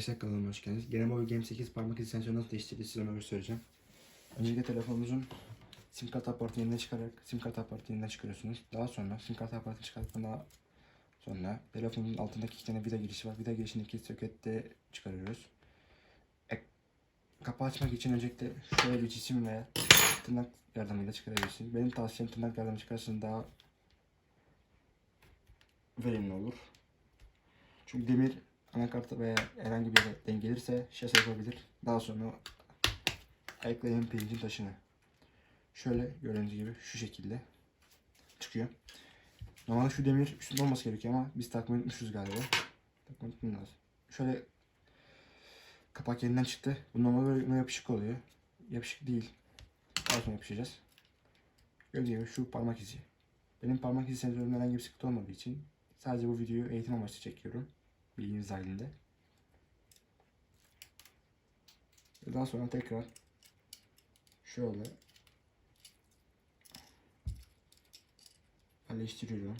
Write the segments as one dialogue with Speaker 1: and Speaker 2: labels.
Speaker 1: Arkadaşlar hoş geldiniz. Game Boy Game 8 parmak izi sensörü nasıl değiştirdiğini size onu göstereceğim. Öncelikle telefonunuzun sim kart apartını yeniden çıkararak sim kart apartını yeniden çıkarıyorsunuz. Daha sonra sim kart apartını çıkarttıktan sonra telefonun altındaki iki tane vida girişi var. Vida girişindeki sokette çıkarıyoruz. E, kapağı açmak için öncelikle şöyle bir cisim veya tırnak yardımıyla çıkarabilirsiniz. Benim tavsiyem tırnak yardımıyla çıkarsanız daha verimli olur. Çünkü demir anakarta veya herhangi bir yere denk gelirse şase yapabilir. Daha sonra ayıklayın pirincin taşını. Şöyle gördüğünüz gibi şu şekilde çıkıyor. Normalde şu demir üstünde olması gerekiyor ama biz takmayı unutmuşuz galiba. Takmayı unutmam lazım. Şöyle kapak yeniden çıktı. Bu normalde böyle yapışık oluyor. Yapışık değil. Daha sonra yapışacağız. Gördüğünüz gibi şu parmak izi. Benim parmak izi sensörümde herhangi bir sıkıntı olmadığı için sadece bu videoyu eğitim amaçlı çekiyorum. Bilginiz dahilinde. Ve Daha sonra tekrar şöyle yerleştiriyorum.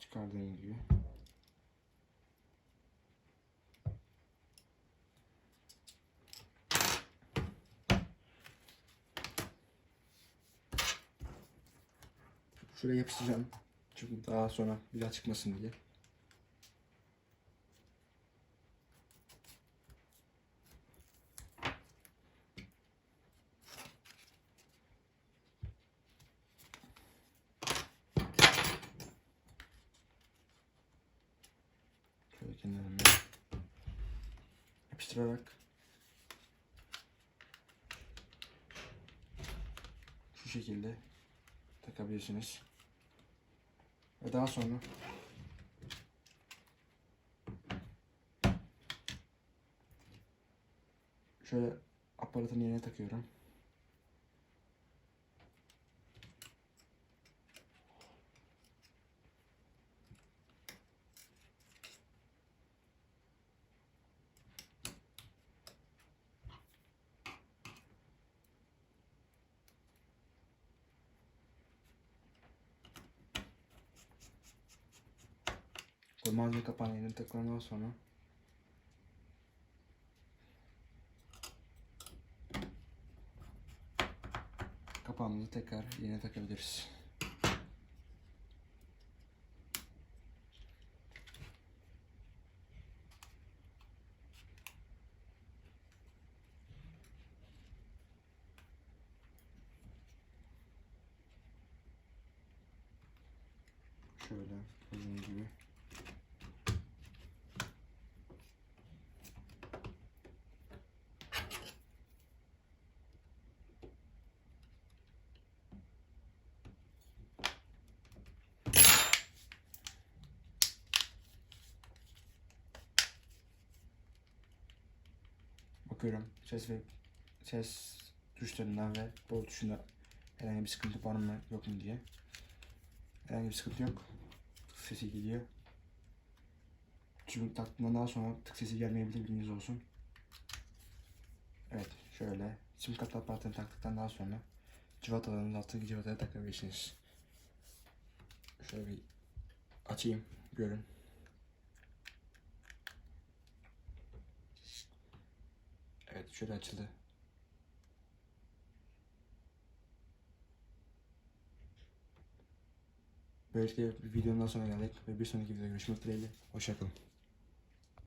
Speaker 1: Çıkardığım gibi. Şuraya yapıştıracağım. Çünkü daha sonra bir daha çıkmasın diye. Şöyle kenarına yapıştırarak şu şekilde takabilirsiniz. Ve daha sonra şöyle aparatın yerine takıyorum. Bu malzeme kapağını yerine takılandan sonra kapağımızı tekrar yerine takabiliriz. Şöyle gördüğünüz gibi. Bakıyorum ses ve ses tuşlarından ve bol tuşunda herhangi bir sıkıntı var mı yok mu diye. Herhangi bir sıkıntı yok. Sesi geliyor. Çünkü taktığımdan daha sonra tık sesi gelmeyebilir bilginiz olsun. Evet şöyle sim kart aparatını taktıktan daha sonra civatalarınızın altındaki civataya takabilirsiniz. Şöyle bir açayım görün. Evet şöyle açıldı. Böylelikle videonun sonuna geldik ve bir sonraki videoda görüşmek dileğiyle. Hoşçakalın.